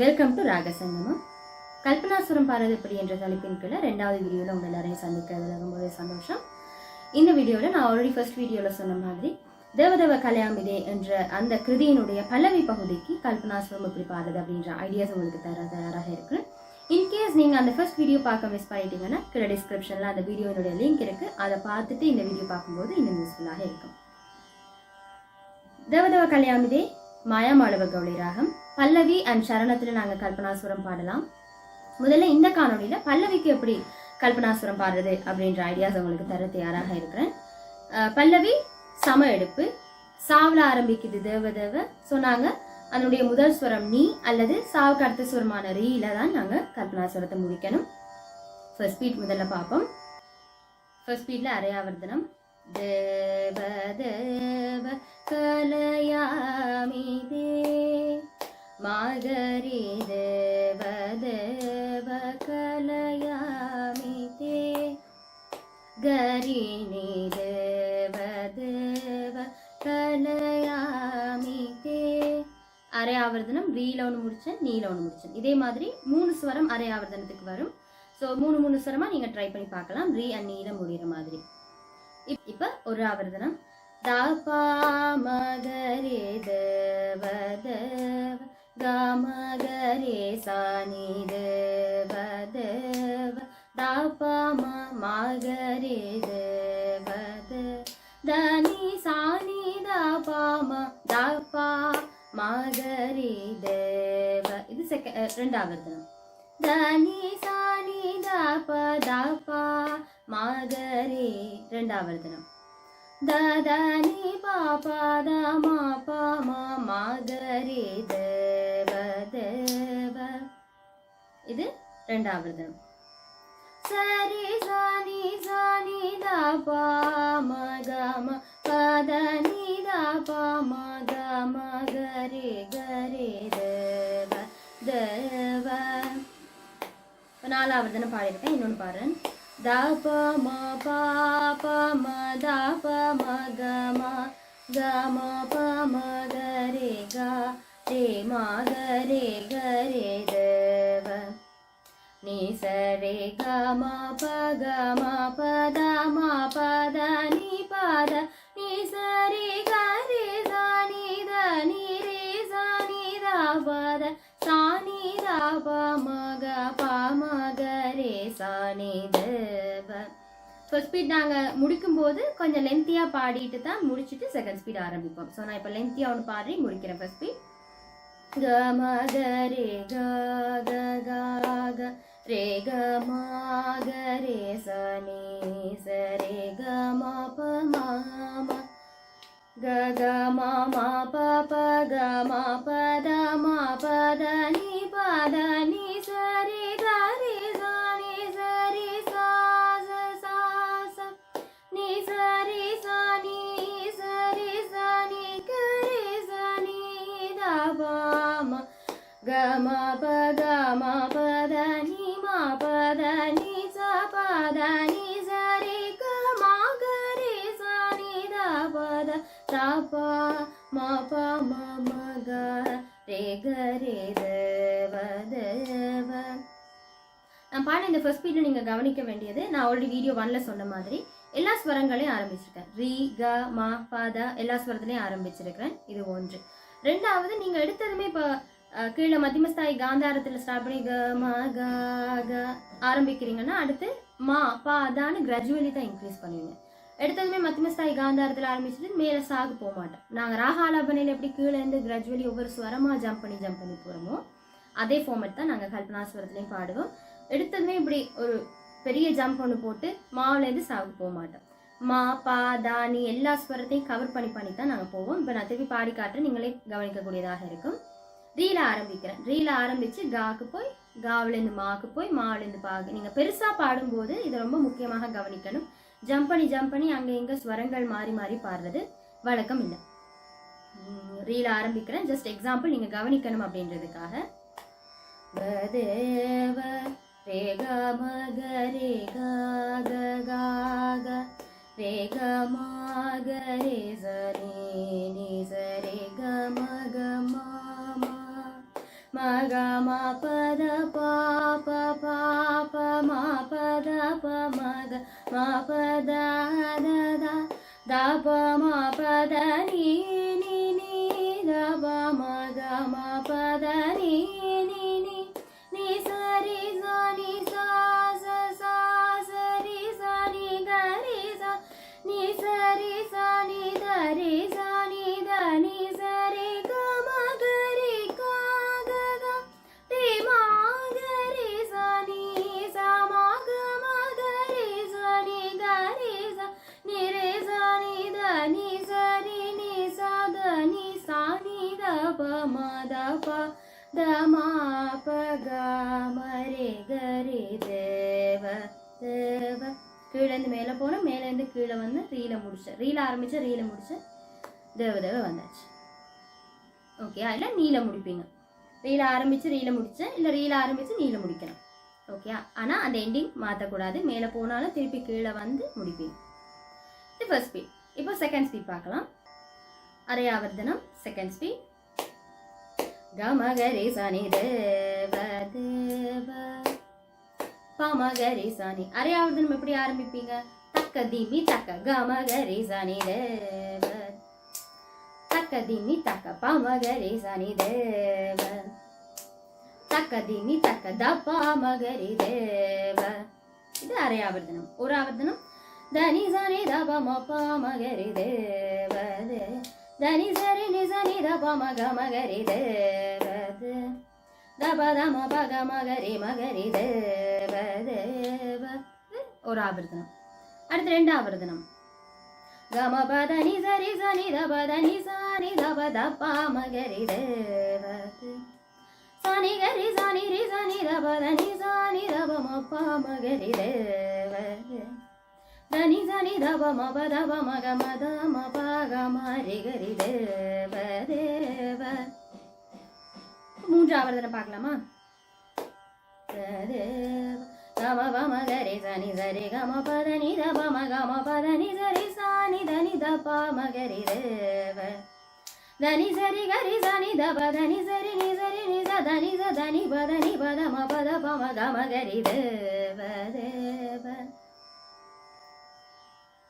Welcome to ராகசங்கமம் கல்பனாசுரம் பாரது எப்படி என்ற தலைப்பின் கீழே ரெண்டாவது வீடியோவில் உங்கள் எல்லாரையும் சந்திக்கிறதுல ரொம்பவே சந்தோஷம். இந்த வீடியோவில் நான் ஆல்ரெடி ஃபர்ஸ்ட் வீடியோவில் சொன்ன மாதிரி தேவதேவ கல்யாமிதே என்ற அந்த கிருதியினுடைய பல்லவி பகுதிக்கு கல்பனாசுரம் எப்படி பாடுறது அப்படின்ற ஐடியாஸ் உங்களுக்கு தர தயாராக இருக்கு. இன்கேஸ் நீங்கள் அந்த ஃபர்ஸ்ட் வீடியோ பார்க்க மிஸ் பண்ணிட்டீங்கன்னா கீழே டிஸ்கிரிப்ஷனில் அந்த வீடியோனுடைய லிங்க் இருக்குது அதை பார்த்துட்டு இந்த வீடியோ பார்க்கும்போது இன்னும் யூஸ்ஃபுல்லாக இருக்கும். தேவதேவ கல்யாமிதே மாயாமாளவ கௌளி ராகம். பல்லவி அண்ட் சரணத்தில் நாங்கள் கல்பனாசுரம் பாடலாம். முதல்ல இந்த காணொலியில் பல்லவிக்கு எப்படி கல்பனாசுரம் பாடுறது அப்படின்ற ஐடியாஸ் உங்களுக்கு தர தயாராக இருக்கிறேன். பல்லவி சம எடுப்பு சாவில் ஆரம்பிக்குது தேவ தேவ சொன்னாங்க அதனுடைய முதல் ஸ்வரம் நீ அல்லது சாவுக்கு அடுத்த ஸ்வரமான ரீல தான் நாங்கள் கல்பனாசுரத்தை முடிக்கணும். ஃபர்ஸ்ட் ஸ்பீட் முதல்ல பார்ப்போம். ஃபர்ஸ்ட் ஸ்பீட்ல அரையாவர்த்தனம். தேவ தேவ கலையாமி தே தேவ தேவ கலயாமி தே கரிணி தேவ தேவ கலயாமி தே அரை ஆவர்தனம் ரீல ஒன்று முடிச்சேன் நீல ஒன்று முடிச்சேன் இதே மாதிரி மூணு ஸ்வரம் அரை ஆவர்த்தனத்துக்கு வரும். ஸோ மூணு மூணு ஸ்வரமா நீங்க ட்ரை பண்ணி பார்க்கலாம். ரீ அண்ட் நீல முடிகிற மாதிரி. இப்- இப்ப ஒரு தாப்பா தாபா மகரே தேவ தேவ கமகரே சாணி தேவ தேவ தாபா மகரே தேவ தேவ தனி சாணி தாபா ம தாபா மகரே தேவ இது செகண்ட் ரெண்டாவது தனி சாணி தாபா தாபா மாகரே ரெண்டாவர்த்தனம் ததனி பாபா தமா பாமா மாகரே தேவ தேவ இது ரெண்டாவர்த்தனம் சரி சாணி சாணி தாபா மகம பதனி தாபா மகம கரே கரே தேவ தேவ நாலாவது தானே பாடியிருக்கேன். இன்னொன்று பாடுறேன். தாப ம பாப ம தாப ம க ம க ம ப ரே க ரே ம க ரே க ரே தேவ நீ ச ரே க ம ப க ம ப த ம ப த நீ ப த நீ ச ரே க ரே ச நீ த நீ ரே ச நீ த ப த சா நீ த ப ம க ப ரே சா நீ தேவ ஃபர்ஸ்ட் ஸ்பீட் நாங்கள் முடிக்கும்போது கொஞ்சம் லென்த்தியாக பாடிட்டு தான் முடிச்சுட்டு செகண்ட் ஸ்பீட் ஆரம்பிப்போம். ஸோ நான் இப்போ லென்த்தியாக ஒன்று பாடி முடிக்கிறேன் ஃபர்ஸ்ட் ஸ்பீட் க ம க ரே க க க க ரே க ம க ரே ச நீ ச ரே க ம ப ம ம க க ம ம ப ப க ம ப த ம ப த க ம ப த நீ ம ப த நீ ச ப த நீ ச ரே க ரே ச நீ த ப ரே நான் பாடின இந்த ஃபர்ஸ்ட் ஸ்பீடில் நீங்கள் கவனிக்க வேண்டியது நான் ஆல்ரெடி வீடியோ ஒன்ல சொன்ன மாதிரி எல்லா ஸ்வரங்களையும் ஆரம்பிச்சிருக்கேன். ரீ க மா ப த எல்லா ஸ்வரத்துலையும் ஆரம்பிச்சிருக்கிறேன். இது ஒன்று. ரெண்டாவது நீங்கள் எடுத்ததுமே இப்போ கீழே மத்தியமஸ்தாயி காந்தாரத்தில் ஸ்டார்ட் பண்ணி க ம க க ஆரம்பிக்கிறீங்கன்னா அடுத்து மா பா தான்னு கிராஜுவலி தான் இன்க்ரீஸ் பண்ணுவீங்க. எடுத்ததுமே மத்தியமஸ்தாயி காந்தாரத்தில் ஆரம்பிச்சுட்டு மேலே சாகு போக மாட்டோம். நாங்கள் ராகாலாபனையில் எப்படி கீழே இருந்து கிராஜுவலி ஒவ்வொரு ஸ்வரமாக ஜம்ப் பண்ணி ஜம்ப் பண்ணி போகிறோமோ அதே ஃபார்மேட் தான் நாங்கள் கல்பனாஸ்வரத்துலேயும் பாடுவோம். எடுத்ததுமே இப்படி ஒரு பெரிய ஜம்ப் ஒன்று போட்டு மாவுலேருந்து சாகு போக மாட்டோம். மா பா தானி எல்லா ஸ்வரத்தையும் கவர் பண்ணி பண்ணி தான் நாங்கள் போவோம். இப்போ நான் திருப்பி பாடி காட்டுறேன். நீங்களே கவனிக்கக்கூடியதாக இருக்கும். ரீல ஆரம்பிக்கிறேன். ரீல ஆரம்பிச்சு காக்கு போய் காவிலேருந்து மாக்கு போய் மாவிலேருந்து பாகு. நீங்கள் பெருசாக பாடும்போது இதை ரொம்ப முக்கியமாக கவனிக்கணும். ஜம்ப் பண்ணி ஜம்ப் பண்ணி அங்கே இங்கே ஸ்வரங்கள் மாறி மாறி பாடுறது வழக்கம் இல்லை. ரீல ஆரம்பிக்கிறேன். ஜஸ்ட் எக்ஸாம்பிள் நீங்கள் கவனிக்கணும் அப்படின்றதுக்காக. தேவ ரேக க ரேக க ரே க ரே க ம க ரே ச நீ நீ ச ரே க ம க ம ம ம க ம த ப ம த ப த ம ப க ம க ரே தேவ தேவ கீழேருந்து மேலே போனோம் மேலேருந்து கீழே வந்து ரீல முடிச்சேன் ரீல ஆரம்பிச்சேன் ரீல முடிச்சேன் தேவ தேவ வந்தாச்சு. ஓகே அதில் நீல முடிப்பீங்க. ரீல ஆரம்பித்து ரீல முடிச்சேன் இல்லை ரீல ஆரம்பித்து நீல முடிக்கணும். ஓகே ஆனால் அந்த எண்டிங் மாற்றக்கூடாது மேலே போனாலும் திருப்பி கீழே வந்து முடிப்பீங்க. இது ஃபர்ஸ்ட் ஸ்பீட் இப்போ செகண்ட் ஸ்பீட் பார்க்கலாம். அரையாவர்தனம் செகண்ட் ஸ்பீட் ಗಮಗರಿ ಸನಿ தேவ பமகரி சனி அரையாவது நம்ம எப்படி ஆரம்பிப்பீங்க? தக்க திமி தக்க கமகரி சனி தேவ. தக்க திமி தக்க பமகரி சனி தேவ. தக்க திமி தக்க த பமகரி தேவ. இது அரை ஆவர்த்தனம் ஒரு ஆவர்த்தனம் தனி சனி த பம பமகரி தேவ தேவ దని సరి ని సని దప మగ మగరి దేవ దే దప దమ పగ మగరి మగరి தேவ தேவ ஒரு ஆவர்த்தனம் அடுத்து ரெண்டு ஆவர்த்தனம் கம பத நி சரி சனி தப தனி சானி தப தப்ப மகரி தேவ தே. சானி கரி சானி ரி சானி தப தனி சானி தப மப்ப மகரி தேவ தே. దని దని దవ మప దవ మగ మద మప గ மரி கரி தேவ தேவ மூன்று ஆவர்த்தனம் பார்க்கலாமா தேவ கம பம கரி சனி சரி கம பத நி தப ம கம பத நி சரி சானி தனி தப மகரி தேவ దని సరి గరి సని దబ దని సరి ని సరి ని స దని స దని పద ని పద మ పద ప మ గ మ గరి தேவ தேவ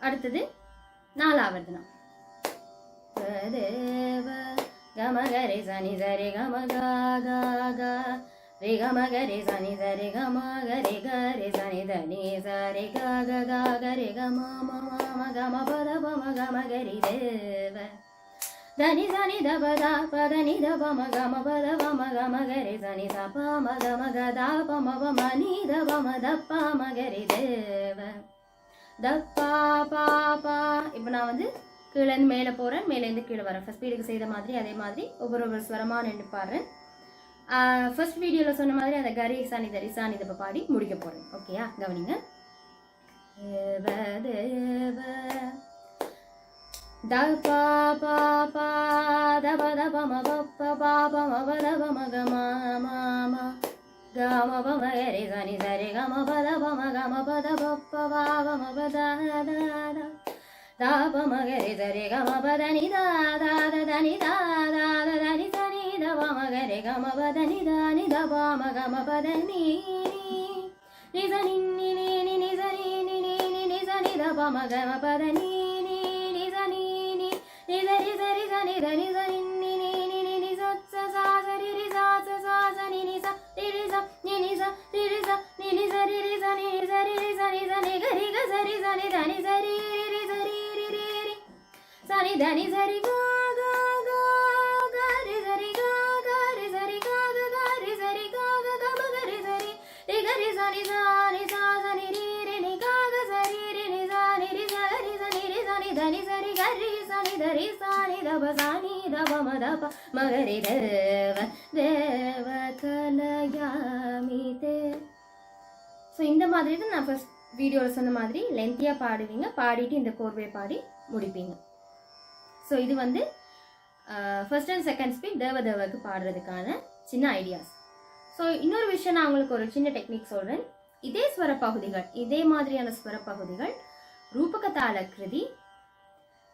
அடுத்தது நாலாவர்த்தனம் தேவ கம கரி சனி சரி கம க க க ரி கம கரி சனி சரி கம கரி கரி சனி தனி சரி க க க கரி கம ம ம ம கம பத ப ம கம கரி தேவ దని సని దబ ద పద ని దబ మ గ మ పద వ మ గ మ గరి సని స ప మ గ మ గ ద ప మ వ మ ని దబ మ ద ప మ గరి தேவ தப்பா பா பா பா. இப்போ நான் வந்து கீழேருந்து மேலே போகிறேன் மேலேருந்து கீழே வரேன். ஃபஸ்ட் வீடுக்கு செய்த மாதிரி அதே மாதிரி ஒவ்வொரு ஒவ்வொரு ஸ்வரமாக நின்று பாடுறேன். ஃபர்ஸ்ட் வீடியோவில் சொன்ன மாதிரி அந்த கரி சாணி தரி சாணி தப்ப பாடி முடிக்க போகிறேன் ஓகேயா கவனிங்க. தேவ. த பா பா பா. தப தப ம பா ப ம ப தப மக மா ம. ம க ம ப ம கரி சனி சரி க ம ப த ப ம க ம ப த ப ப பா ப ம ப த த த த ப ம கரி சரி க ம ப த நி த த த த நி த த த த நி த நி த தனி சரி ச நி த ப ம த ப ம க ரி தேவ தேவ கலயாமி தே ஸோ இந்த மாதிரி தான் நான் ஃபர்ஸ்ட் வீடியோவில் சொன்ன மாதிரி லென்த்தியாக பாடுவீங்க பாடிட்டு இந்த கோர்வை பாடி முடிப்பீங்க ஸோ இது வந்து ஃபர்ஸ்ட் அண்ட் செகண்ட் ஸ்பீட் தேவ பாடுறதுக்கான சின்ன ஐடியாஸ் ஸோ இன்னொரு விஷயம் நான் உங்களுக்கு ஒரு சின்ன டெக்னிக் சொல்கிறேன் இதே ஸ்வர பகுதிகள் இதே மாதிரியான ஸ்வர பகுதிகள் கிருதி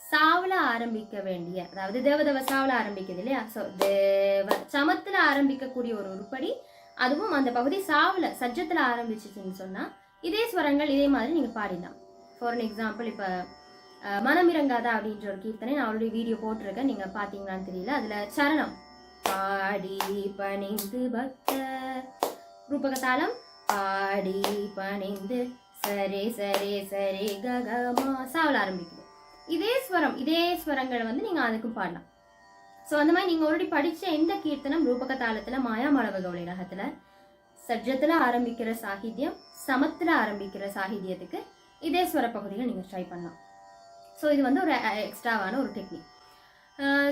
சாவல ஆரம்பிக்க வேண்டிய அதாவது தேவதேவ சாவல ஆரம்பிக்குது இல்லையா? ஸோ தேவ சமத்துல ஆரம்பிக்கக்கூடிய ஒரு உருப்படி அதுவும் அந்த பகுதி சாவல சஜ்ஜத்தில் ஆரம்பிச்சிச்சுன்னு சொன்னா இதே ஸ்வரங்கள் இதே மாதிரி நீங்க பாடிடலாம். ஃபார் அன் எக்ஸாம்பிள் இப்போ மனமிறங்காதா அப்படின்ற ஒரு கீர்த்தனை நான் ஆல்ரெடி வீடியோ போட்டிருக்கேன். நீங்க பாத்தீங்களான்னு தெரியல. அதுல சரணம். பாடி பணிந்து பக்த ரூபகத்தாளம் பாடி பணிந்து சரே சரே சரே ககமா சாவல ஆரம்பிக்குது. இதே ஸ்வரம் இதே ஸ்வரங்களை வந்து நீங்க அதுக்கும் பாடலாம். ஸோ அந்த மாதிரி நீங்கள் ஆல்ரெடி படித்த எந்த கீர்த்தனம் ரூபக தாளத்தில் மாயாமளவ கவுளை ரகத்தில் சஜ்ஜத்தில் ஆரம்பிக்கிற சாகித்யம் சமத்தில் ஆரம்பிக்கிற சாகித்யத்துக்கு இதே ஸ்வர பகுதியில் நீங்கள் ட்ரை பண்ணலாம். ஸோ இது வந்து ஒரு எக்ஸ்ட்ராவான ஒரு டெக்னிக்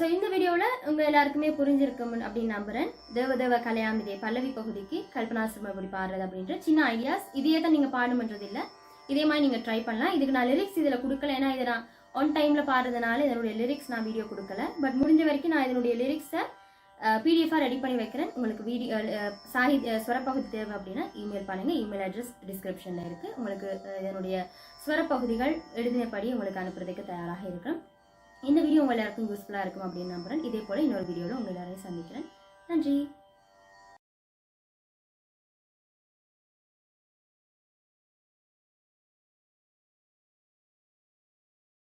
ஸோ இந்த வீடியோவில் உங்கள் எல்லாருக்குமே புரிஞ்சிருக்கும் அப்படின்னு நம்புகிறேன் தேவதேவ கலையாமிதே பல்லவி பகுதிக்கு கல்பனாசிரமம் எப்படி பாடுறது அப்படின்ற சின்ன ஐடியாஸ் இதையே தான் நீங்கள் பாடணுன்றது இல்லை. இதே மாதிரி நீங்கள் ட்ரை பண்ணலாம். இதுக்கு நான் லிரிக்ஸ் இதில் கொடுக்கல. ஏன்னா இதை நான் ஒன் டைமில் பாடுறதுனால இதனுடைய லிரிக்ஸ் நான் வீடியோ கொடுக்கல. பட் முடிஞ்ச வரைக்கும் நான் இதனுடைய லிரிக்ஸை பிடிஎஃபாக ரெடி பண்ணி வைக்கிறேன். உங்களுக்கு வீடியோ சாகித்ய ஸ்வரப்பகுதி தேவை அப்படின்னா இமெயில் பண்ணுங்கள் இமெயில் அட்ரஸ் டிஸ்கிரிப்ஷனில் இருக்குது உங்களுக்கு என்னுடைய இதனுடைய ஸ்வரப்பகுதிகள் எழுதினபடி உங்களுக்கு அனுப்புறதுக்கு தயாராக இருக்கிறோம் இந்த வீடியோ உங்கள் எல்லாருக்கும் யூஸ்ஃபுல்லாக இருக்கும் அப்படின்னு நம்புகிறேன் இதே போல் இன்னொரு வீடியோவில் உங்கள் எல்லாரையும் சந்திக்கிறேன். நன்றி.